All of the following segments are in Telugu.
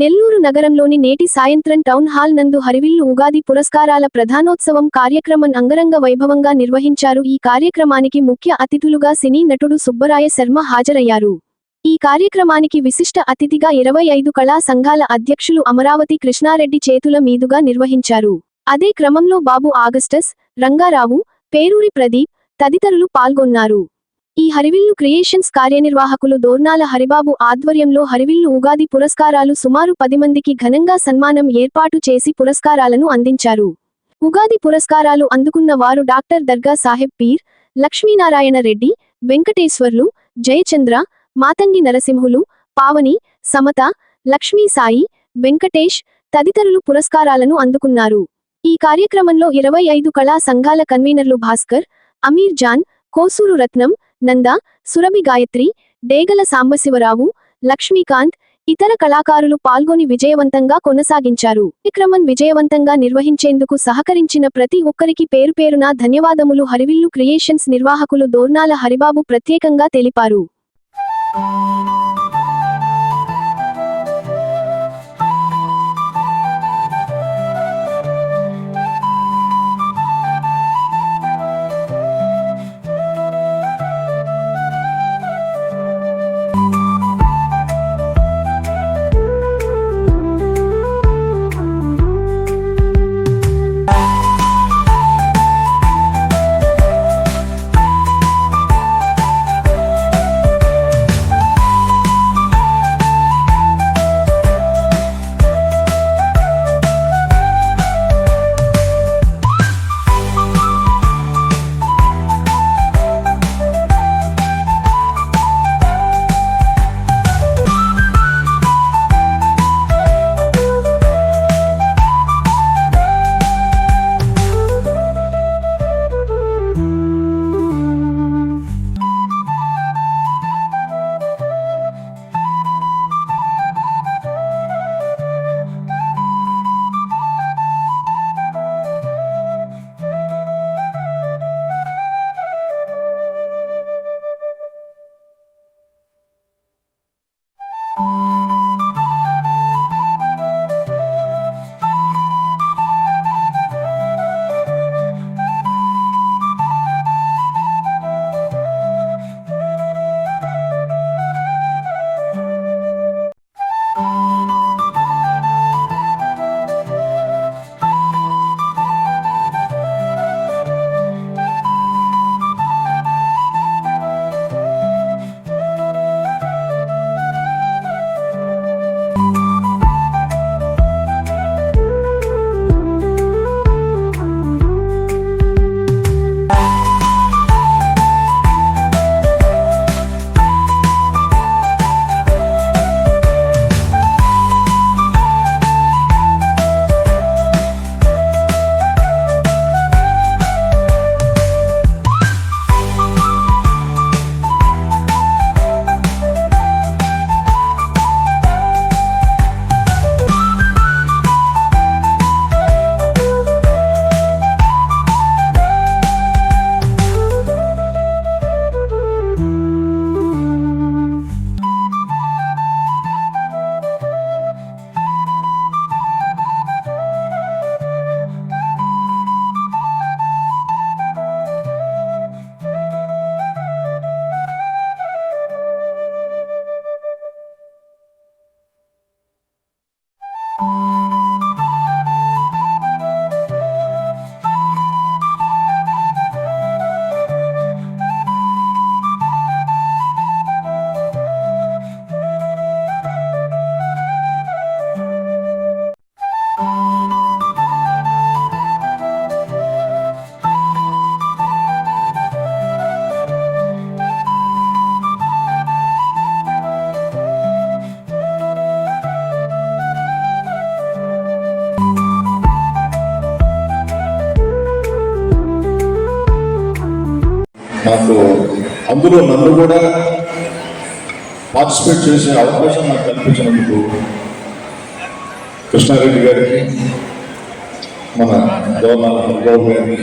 నెల్లూరు నగరంలోని నేటి సాయంత్రం టౌన్ హాల్ నందు హరివిల్లు ఉగాది పురస్కారాల ప్రధానోత్సవం కార్యక్రమం అంగరంగ వైభవంగా నిర్వహించారు. ఈ కార్యక్రమానికి ముఖ్య అతిథులుగా సినీ నటుడు సుబ్బరాయ శర్మ హాజరయ్యారు. ఈ కార్యక్రమానికి విశిష్ట అతిథిగా ఇరవై ఐదు కళా సంఘాల అధ్యక్షులు అమరావతి కృష్ణారెడ్డి చేతుల మీదుగా నిర్వహించారు. అదే క్రమంలో బాబు ఆగస్టస్ రంగారావు పేరూరి ప్రదీప్ తదితరులు పాల్గొన్నారు. ఈ హరివిల్లు క్రియేషన్స్ కార్యనిర్వాహకులు దోర్నాల హరిబాబు ఆధ్వర్యంలో హరివిల్లు ఉగాది పురస్కారాలు సుమారు పది మందికి ఘనంగా సన్మానం ఏర్పాటు చేసి పురస్కారాలను అందించారు. ఉగాది పురస్కారాలు అందుకున్న వారు డాక్టర్ దర్గా సాహెబ్ పీర్ లక్ష్మీనారాయణ రెడ్డి వెంకటేశ్వర్లు జయచంద్ర మాతంగి నరసింహులు పావని సమత లక్ష్మీ సాయి వెంకటేష్ తదితరులు పురస్కారాలను అందుకున్నారు. ఈ కార్యక్రమంలో ఇరవై ఐదు కళా సంఘాల కన్వీనర్లు భాస్కర్ అమీర్ జాన్ కోసూరు రత్నం నంద సురభి గాయత్రి డేగల సాంబశివరావు లక్ష్మీకాంత్ ఇతర కళాకారులు పాల్గొని విజయవంతంగా కొనసాగించారు. కార్యక్రమం విజయవంతంగా నిర్వహించేందుకు సహకరించిన ప్రతి ఒక్కరికి పేరు పేరున ధన్యవాదములు. హరివిల్లు క్రియేషన్స్ నిర్వాహకులు దోర్నాల హరిబాబు ప్రత్యేకంగా తెలిపారు. నాకు అందులో నన్ను కూడా పార్టిసిపేట్ చేసే అవకాశం నాకు కల్పించినందుకు కృష్ణారెడ్డి గారికి మన గవర్నర్ బాబు గారికి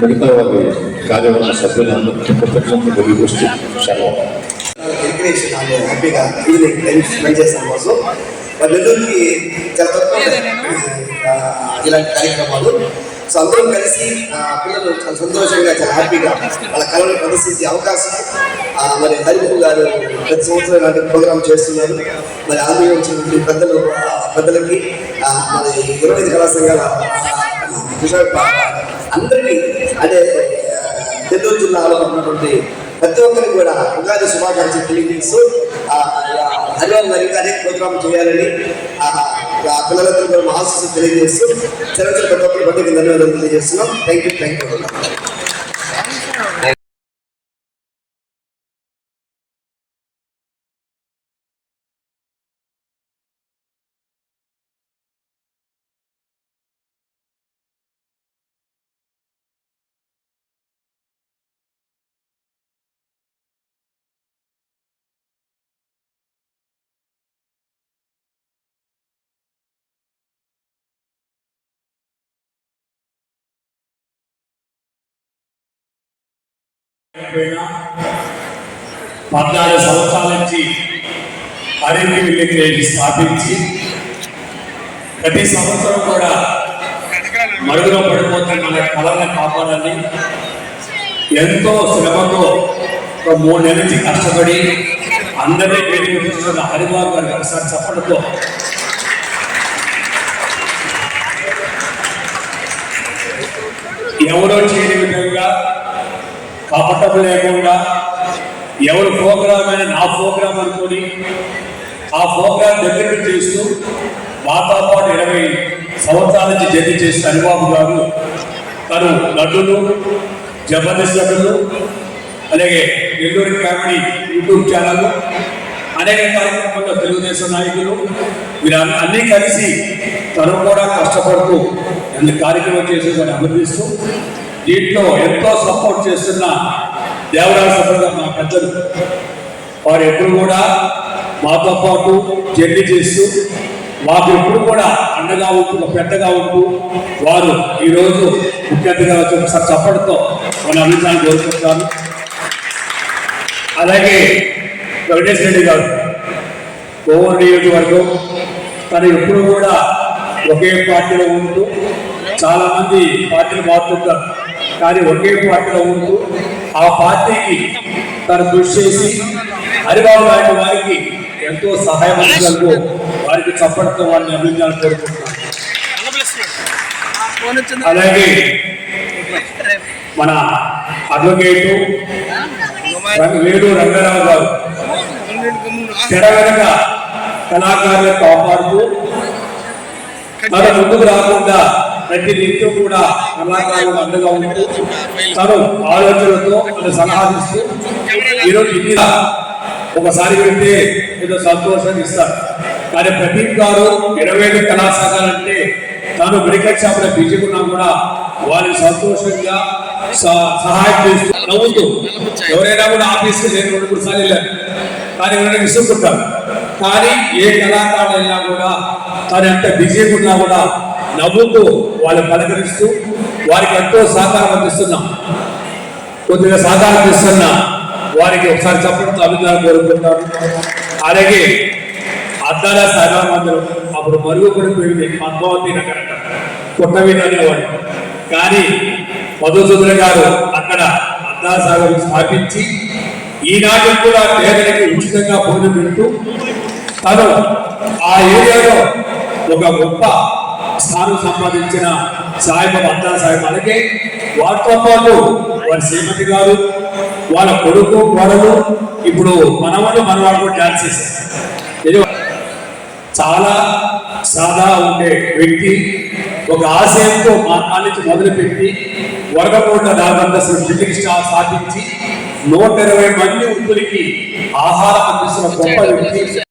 మిగతా వారి కార్యవర్గ సభ్యులందరికీ కృతజ్ఞతలు తెలియజేస్తూ సెలవు. హ్యాపీగా ఫీలింగ్ టైం స్పెండ్ కోసం నెల్లూరుకి చాలా ఇలాంటి కార్యక్రమాలు సో అందరం కలిసి పిల్లలు చాలా సంతోషంగా చాలా హ్యాపీగా వాళ్ళ కళను ప్రదర్శించే అవకాశం. మరి హరిబాబు గారు ప్రతి సంవత్సరం ఇలాంటి ప్రోగ్రామ్ చేస్తున్నారు. మరి ఆంధ్రలో వచ్చినటువంటి పెద్దలు పెద్దలకి మరి ఇరవై ఐదు కళా సంఘాల విశాఖ అందరికీ అంటే నెల్లూరు జిల్లాలో ఉన్నటువంటి ప్రతి ఒక్కరికి కూడా ఉగాది శుభాకాంక్షలు తెలియజేస్తూ ఆ, మరింత హరిబాబు అదే ప్రోగ్రామ్ చేయాలని పిల్లలందరూ కూడా మా తెలియజేస్తూ చరిత్ర ప్రతి ఒక్కరి బట్టి ధన్యవాదాలు తెలియజేస్తున్నాం. థ్యాంక్ యూ థ్యాంక్ యూ పద్నాలుగు సంవత్సరాల నుంచి అరెంటి విలేజ్ స్థాపించి ప్రతి సంవత్సరం కూడా మరుగులో పడిపోతున్న మన కళలను కాపాడాలి ఎంతో శ్రమతో ఒక మూడు నెలల నుంచి కష్టపడి అందరినీ వేదిక హరిబాబు గారికి ఒకసారి చెప్పడంతో ఎవరో చేయని కపటం లేకుండా ఎవరు ప్రోగ్రామ్ అయినా నా ప్రోగ్రామ్ అనుకొని ఆ ప్రోగ్రామ్ దగ్గర చేస్తూ మాతో పాటు ఇరవై సంవత్సరాల నుంచి జడ్జి చేసిన హరిబాబు గారు తను నటులు జబర్దస్త్ నటులు అలాగే నెల్లూరు కామెడీ యూట్యూబ్ ఛానల్ అనేక కార్యక్రమాల్లో తెలుగుదేశం నాయకులు వీరు అన్ని- అన్నీ కలిసి తను కూడా కష్టపడుతూ అన్ని కార్యక్రమం చేసి వారిని అభినందిస్తూ దీంట్లో ఎంతో సపోర్ట్ చేస్తున్న దేవరాజ సభ్యులు మా పెద్దలు. వారు ఎప్పుడు కూడా మాతో పాటు జర్నీ చేస్తూ మాకు ఎప్పుడు కూడా అండగా ఉంటూ పెద్దగా ఉంటూ వారు ఈరోజు ముఖ్య అతిథిగా వచ్చిన చప్పటితో మన అభిప్రాయం కోరుకుంటాను అలాగే వెంకటేశ్వర రెడ్డి గారు కోవూరు నియోజకవర్గం తను ఎప్పుడు కూడా ఒకే పార్టీలో ఉంటూ చాలామంది పార్టీలు మారుతుంటారు. కానీ ఒకే పార్టీలో ఉంటూ ఆ పార్టీకి తను కృషి చేసి హరిబాబు లాంటి వారికి ఎంతో సహాయం అందించగలరు వారికి చప్పటితో వారిని అభివృద్ధి కోరుకుంటున్నాను. అలాగే మన అడ్వకేటు వేణు రంగారావు గారు తెర వెనక కళాకారులను కాపాడుతూ మన ముందుకు రాకుండా ప్రతి నిత్యం కూడా కళాకారులు అండగా ఉంటూ తను ఆలోచనలతో తను సలహాలు ఇస్తూ ఈరోజు ఇన్ని ఒకసారి వెళ్తే ఏదో సంతోషాన్ని ఇస్తారు. కానీ ప్రదీప్ గారు ఇరవై ఐదు కళాశాలంటే తాను మెడికల్ షాప్లో బిజీ ఉన్నా కూడా వారిని సంతోషంగా సహాయం చేస్తూ నవ్వుతూ ఎవరైనా కూడా ఆఫీస్కి నేను రెండు మూడు సార్లు వెళ్ళాను కానీ ఎవరైనా విసుకుంటారు కానీ ఏ కళాకారుడు అయినా కూడా తను ఎంత బిజీగా ఉన్నా కూడా నవ్వుతూ వాళ్ళని పలకరిస్తూ వారికి ఎంతో సహకారం అందిస్తున్నాం. కొద్దిగా సహకారం ఇస్తున్న వారికి ఒకసారి చెప్పడంతో అభిప్రాయం కోరుకుంటాను అలాగే అద్దాల సహకార మందిరం అప్పుడు మరుగు పడిపోయింది పద్మావతి నగర్. పుట్టవీడు అనేవాడు కానీ మధుసూదన గారు అక్కడ అద్దాల సాయిబాబా స్థాపించి ఈనాటి కూడా పేదలకి ఉచితంగా భోజనం పెడుతూ తను ఆ ఏరియాలో ఒక గొప్ప స్థానం సంపాదించిన సాయిబాబు అద్దాల సాయిబాబా అలాగే వాటితో పాటు వారి శ్రీమతి గారు వాళ్ళ కొడుకు కోడలు ఇప్పుడు మనవాళ్ళు మనవాళ్ళు కూడా డాన్స్ చేశారు. ఇది చాలా సాదా ఉండే వ్యక్తి ఒక ఆశయంతో మా నుంచి మొదలుపెట్టి వరదకోట దాదాపు బిల్డింగ్ స్టార్ సాధించి నూట ఇరవై మంది వృద్ధులకి ఆహారం అందిస్తున్న గొప్ప వ్యక్తి.